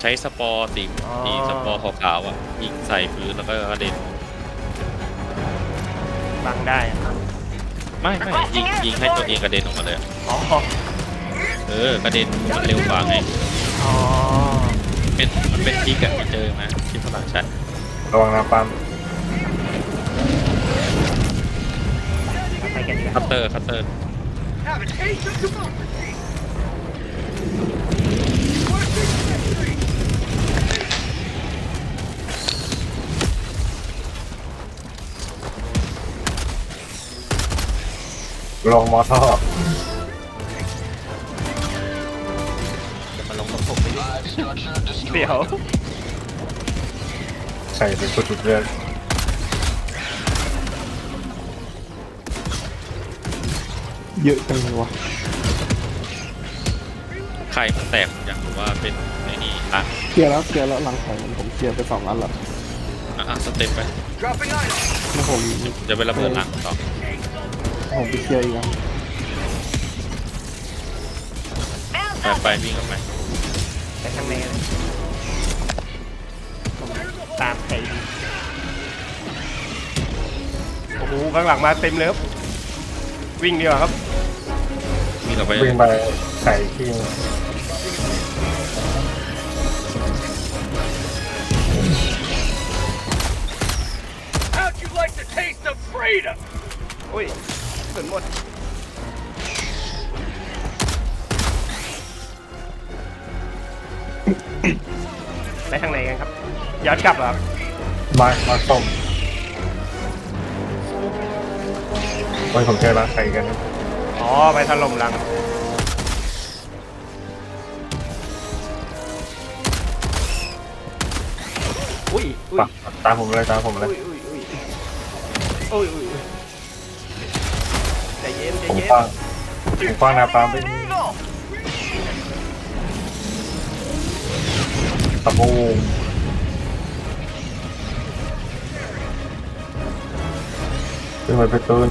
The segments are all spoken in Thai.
ใช้สปอร์สีอ๋อ สีสปอร์ขาวๆอะยิงใส่พื้นแล้วก็กระเด็นบังได้อะไม่ไม่ยิงยิงให้ตัวเองกระเด็นออกมาเลยอะอ๋อ เออกระเด็นมันเร็วกว่าไงอ๋อ เป็นมันเป็นทิกอะเจอไหมที่ฝรั่งใช้ระวังนะปั๊มไปกันดีกคัว่าตเตอร์คัตเตอร์ Have a taste of democracy! Working ลงมอท่อจะมาลงกับผมไปดิเดี๋ยวใส่ไปสุดๆเรื่องเยอะจังเลยวะไข่มันแตกอยากรู้ว่าเป็นไอ้นี่รักเคลียร์แล้วเคลียร์แล้วหลังของผมเคลียร์ไปสองอันแล้วอะอะสเต็ปไป Dropping item! แล้วผมจะไประเบิดรังต่อ ผมไปเคลียร์อีกแล้วไปไปวิ่งออกไปไปทางไหนเลยผมตามใครดีโอ้โหข้างหลังมาเต็มเลยครับ วิ่งดีกว่าครับ วิ่งออกไปวิ่งไปใส่ที่ How'd you like the taste of freedom? อุ้ย ส่วนหมด ไปทางไหนกันครับ ย้อนกลับเหรอครับมามาส้มวันผมเจอร้านไข่กันนะอ๋อ ไปถล่มรัง อุ้ยอุ้ยปะตามผมเลยตามผมเลย อุ้ยอุ้ยอุ้ยอุ้ยอุ้ยใจ เย็นใจผมเย็นคว้างผมคว้างหนาปั๊มไป Eagle! ตะบูมขึ้นไปเป็นตูน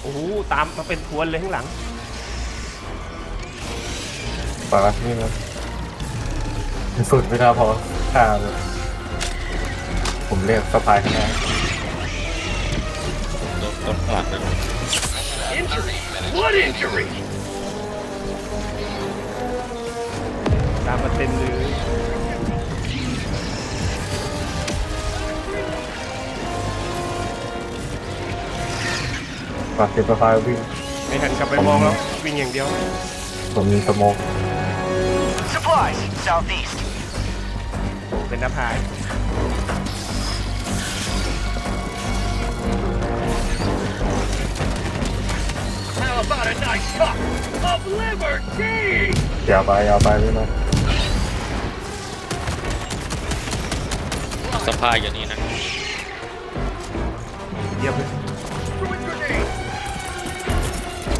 โอ้โหตามมาเป็นทวนเลยข้างหลังปะนี่นะสุดไม่น่าพอข้าเลยผมเรียกสะพายข้างหน้า โดนโดนฝรั่งนะ Injury! What injury? ตามมาเต็มเลยฝากเก็บสะพายวิ่งไม่หันกลับไปมองแล้ววิ่งอย่างเดียว ผมมีสโมก Supplies! Southeast. โอ้เป็นหน้าพาย How about a nice cup of liberty? อย่าไปอย่าไปพี่นะ สภาพอย่างนี้นะ เยี่ยมเลย Throwing grenade!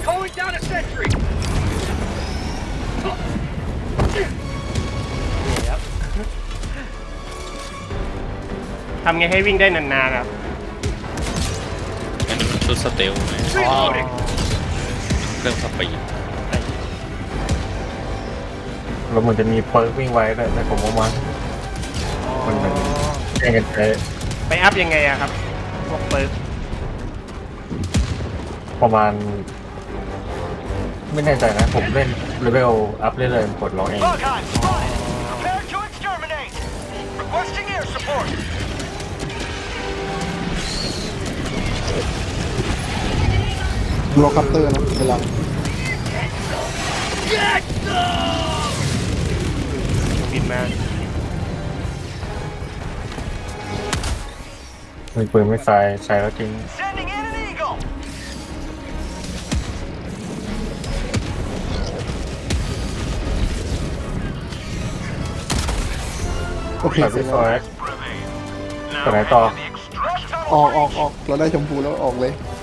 Calling down a sentry! นี่ครับทำไงให้วิ่งได้นานๆครับ อันนี้มันชุดสเตลไง Reloading! เครื่องสปีดแล้วมันจะมีเปิร์กวิ่งไว้ด้วยแต่ผมเอามามันเหมือนแย่งกันใช้ไปอัพยังไงอะครับพวกเปิร์กประมาณ ไม่แน่ใจนะ ผมเล่นเลเวลอัพเรื่อยๆกดลองเอง Bugheim, spotted! Prepare to exterminate! Requesting air support! โลคัปเตอร์นะเวลา Get them! บินมามีปืนไม่ใส่ใช้แล้วทิ้ง Sending in an eagle! โอเคใส่เสร็ไปจซแล้วอยไปไหนต่อออกออกออกเราได้ชมพูแล้วออกเลยทางไหนกัน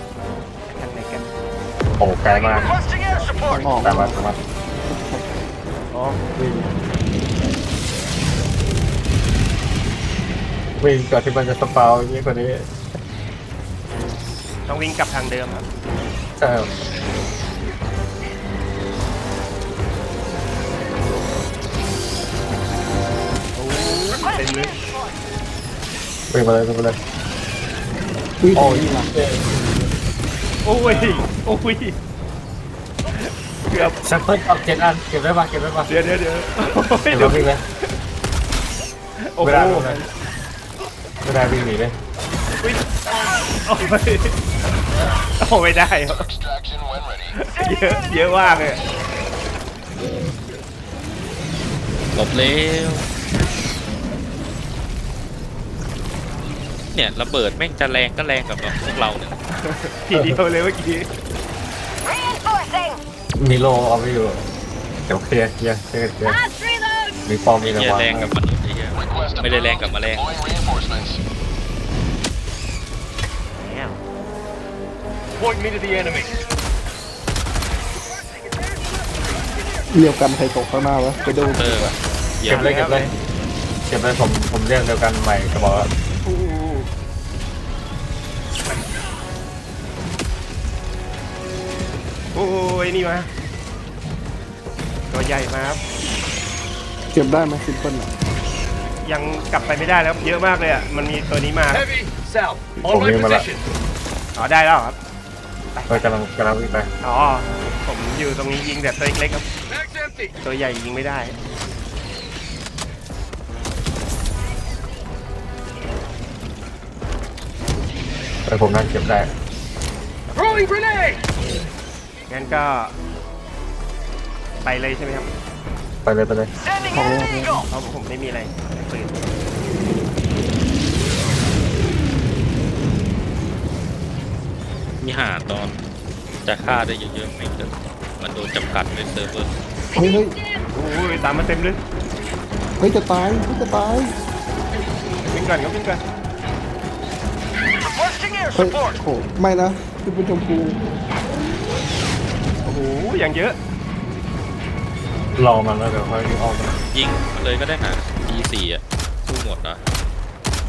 โอ้ไกมากหกแต่มาแต่มาอ๋วิ่งก่อนที่มันจะสปาวงนี้กว่านี้ต้องวิ่งกลับทางเดิมครับใช่คเป็นเลยวิ่งมาเลยวิ่งมาเลยโอ้ย Ôi, โอ้ย โอ้ย เกือบ ชักเพิ่มออกเจ็ดอันเก็บได้ปะเก็บได้ปะเดี๋ยวเดี๋ยวเดี๋ยวโอ้ยเก็บเดี๋แล้ยวววิ่งเลยโอ้โหไม่ได้ไม่ได้ไม่ได้วิ่งหนีเลยวิ่งโอ้ยโอ้ไม่ได้เหรอ Extraction when ready. เยอะเยอะมากเลยหลบเร็ว เนี่ยระเบิดแม่งจะแรงก็แรงกับแบบพวกเราเนี่ยทีเดียวเลยเมื่อกี้ Reinforcing! มีโลเอาไปอยู่ เดี๋ยวเคลียร์เคลียร์เคลียร์เคลียร์ Last reload! มีปอมมีระเหี้ยวังแรงกับมนุษย์ไอ้เหี้ย Request ไม่ได้แรงกับแมลง Deploying reinforcements. Point me to the enemy เรียวกันใครตกข้างหน้าวะไปดูเออเหยียเก็บบเลยเก็บเลยเก็บเลยผมผมเรียกเดียวกันใหม่จะบอก อ้ยนี่มาตัวใหญ่มาครับเก็บได้ไหมซิมเปิลอะยังกลับไปไม่ได้แล้วเยอะมากเลยอะมันมีตัวนี้มา Heavy, south. ผมวิ่งมาละอ๋อได้แล้วเหรอครับเออกำลังกำลังวิ่งไปอ๋อผมอยู่ตรงนี้ยิงแต่ตัวเล็กๆครับ Mag's empty. ตัวใหญ่ยิงไม่ได้แต่ผมนั่งเก็บได้ Throwing grenade. งั้นก็ ไปเลยใช่ไหมครับไปเลยไปเลย Sending ของ in เล่ an น eagle. เพราะผมไม่มีอะไรปืนมีหาตอน จะฆ่าได้เยอะๆแม่งจะมันโดนจำกัดในเซิร์ฟเวอร์เฮ้ยเฮ้ยโอ้ยตามมาเต็มเลยเฮ้ยจะตายเฮ้ยจะตายวิ่งก่อนครับวิ่งก่อน Requesting air เฮ้ย support. โหไม่นะคือเป็นชมพูโอ้โหอย่างเยอะ รอมันแล้วเดี๋ยวค่อยออกมายิงมันเลยก็ได้นะ E4 อะสู้หมดนะ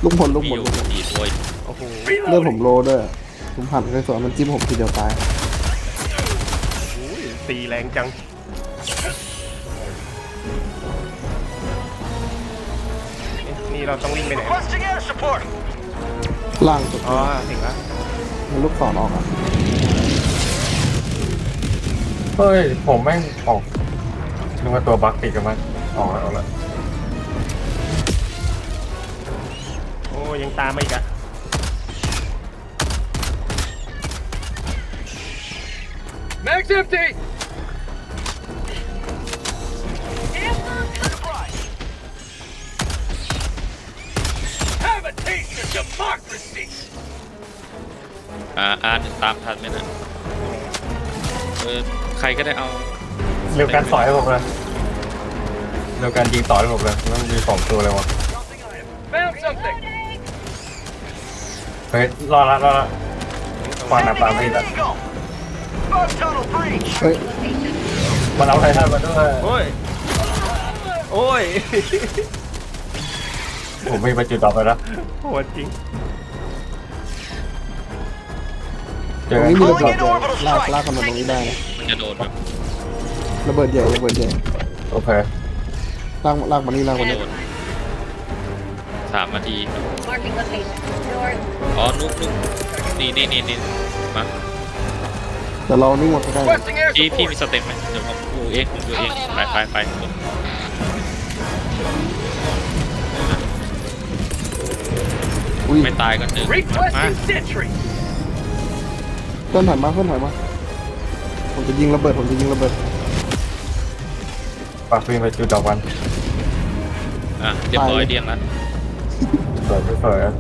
ลุงพลลุงมีพอลยู่ลุงพลสี่ตัวโอ้โหเลือดผมโลด้วยผมหันไปสวนมันจิ้มผมทีเดียวตายตีแรงจัง นี่เราต้องวิ่งไปไหน Requesting air support. ล่างสุดอ๋อเห็นแล้วมันลูกศรออกอะ เฮ้ย ผมแม่งออกนึกว่าตัวบั๊กติดกันมั้งออกแล้วออกแล้วโอ้ยังตามมาอีกอะ Mag's empty. Have a taste of democracy. อ่าอ่านตามทันไหมนะเออ ใครก็ได้เอาเร็วการสอยให้ผมเลยเร็วการยิงต่อให้ผมเลยต้องมีสองตัวเลยวะ Found something. เฮ้ยรอละรอละควันน้ำปลาไม่ได้ Eagle. Bug tunnel breach. เฮ้ยมันเอาไททันมาด้วย โอ้ย โอ้ยผมไม่ไปจุดต่อไปแล้วโหดจริง เจตอรงกันนี้มีระเบิดใหญ่ลากลากกันมาตรงนี้ได้นะมัน จะโดนแบบระเบิดใหญ่ระเบิดใหญ่โอเคลากลากมานี่ลากมานี่โดนสามนาที Marking location. North. อ๋อนุกนุกนี่นี่นี่นี่มาแต่เรานี่หมดก็ได้ Requesting air พี่พี่มี support. สเต็ปไหมเดี๋ยวผมดูเองผมดูเองไปไปไปอุ้ยไม่ตายก็เจอมา Requesting sentry. เพื่อนถอยมาเพื่อนถอยมาผม จะยิงระเบิดผมจะยิงระเบิดปากวิ่งไปจุดดอกวันอะเรียบร้อยเดียงแล้วสวยไม่สวยอะ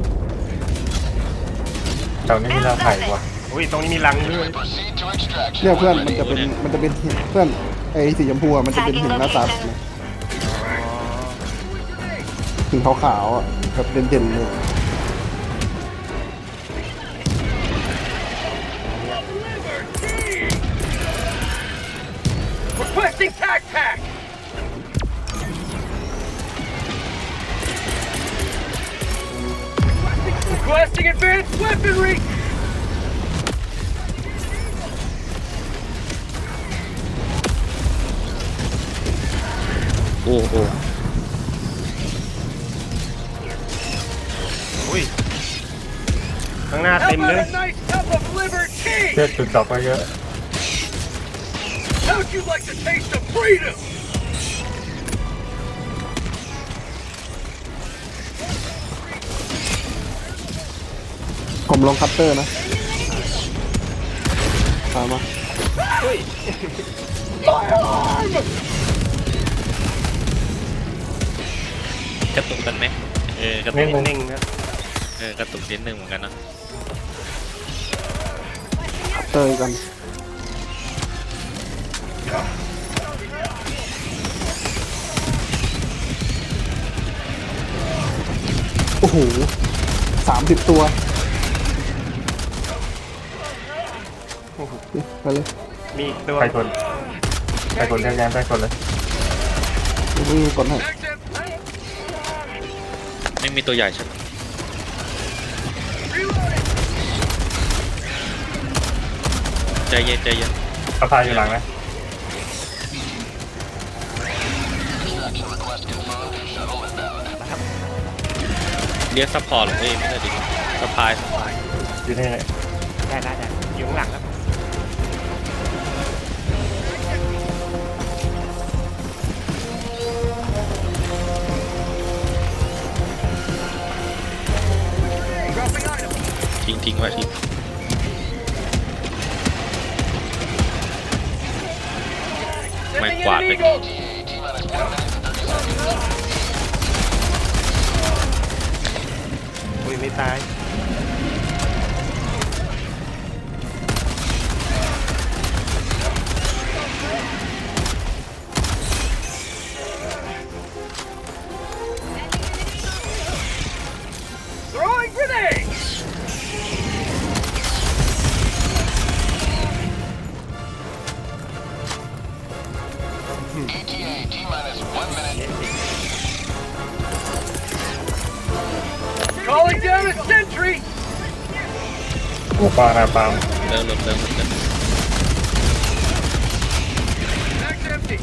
แถวนี้มีหน้าไผ่กว่าอุ้ยตรงนี้มีรังด้วย Proceed to extraction. เนี่ยเพื่อนมันจะเป็นมันจะเป็นหินเพื่อนไอ้สีชมพูอะมันจะเป็นหินหน้าตาแบบนี้หินขาวๆอะแบบเด่นๆเลย Requesting advanced weaponry. โอ้โห อุ้ย ข้างหน้าเต็มเลย nice cup of liver tea? เชือกจุดดอกไปเยอะ How'd you like the taste of freedom? ผมลงคัตเตอร์นะตามมากระตุกกันไหมเออกระตุนิกดนึงนิ่งๆครับเออกระตุกนิดนึงเหมือนกันนะคัตเตอร์กันโอ้โหสามสิบตัว ไปเลยมีอีกตัว ใครคนใครคนเรียกแย้มใครคนเลยไม่มีกดให้ไม่มีตัวใหญ่ใช่ไหมใจเย็นใจเย็นสะพายอยู่หลังนะเรียกซัพพอร์ตเอ้ยไม่ใช่ดิสปายสปายอยู่นี่ได้ได้ได้อยู่ข้างหลังครับ ทิ้งว่ะทิ้งไม่กวาดไปอุ้ยไม่ตาย 'Calling down a sentry! โอ้ปลานาปลามเริ่มเริ่มเริ่มเริ่ม Mag's empty.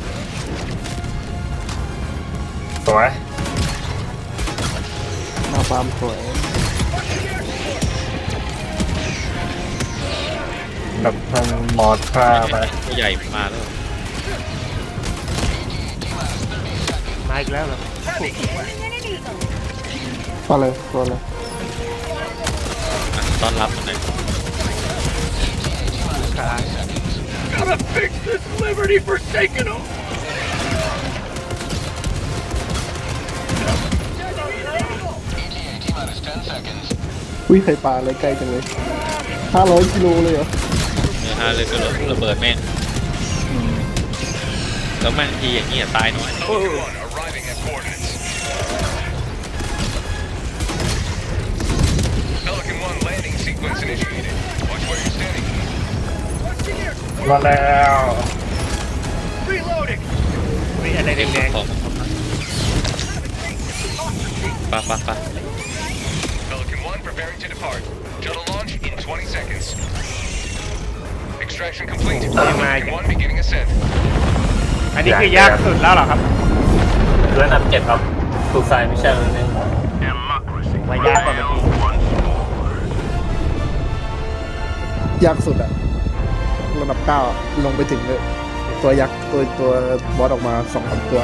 สวยหน้าฟาร์มสวยแบบทางมอดฆ่าไปตัวใหญ่มาแล้ว มาอีกแล้วเหรอ Sending in an eagle. มาเลยตัวเลยอะต้อนรับหน่อยขา Gotta fix this Liberty Forsaken home! อุ้ยไข่ปลาอะไรใกล้จังเลยห้าร้อยกิโลเลยเหรอเนื้อห้าเลยก็ระเบิดแม่งแล้วแม่งทีอย่างเงี้ยตายน้อย One sequence initiated. Watch where you're standing. มาแล้ว Reloading! อุ้ยอะไรแดง ของปะปะปะ Pelican 1 preparing to depart. Shuttle launch in 20 seconds. Extraction complete. Pelican 1 beginning ascent. ๆ อันนี้คือยากสุดแล้วเหรอครับ เรื่องอันเจ็ดครับถูกสายไม่ใช่เลย Democracy. ว่ายากกว่าเมื่อกี้ ยากสุดอะระดับเก้าอะลงไปถึงเลยตัวยักษ์ตัวตัวบอสออกมาสองสามตัว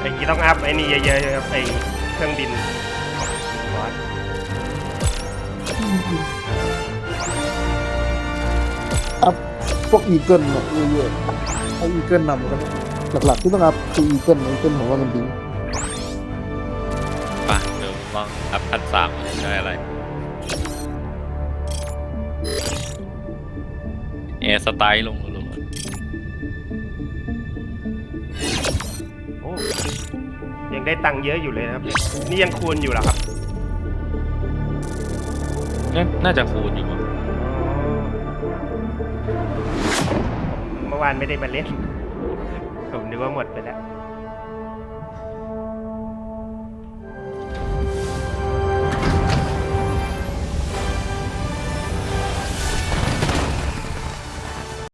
อย่างนี้ต้องอัพไอ้นี่เยอะๆครับไอ้เครื่องบินบอสอัพพวกอีเกิลอะเยอะๆเอาอีเกิลนำกันหลักๆที่ต้องอัพคืออีเกิลอีเกิลผมว่ามันดี ลองอัพพันสามได้อะไรแอร์สไตล์ลงลงโอ้ยังได้ตังค์เยอะอยู่เลยนะครับ นี่ยังคูณอยู่เหรอครับเนี่ยน่าจะคูณอยู่มั้งเมื่อวานไม่ได้มาเล่นผมนึกว่าหมดไปแล้ว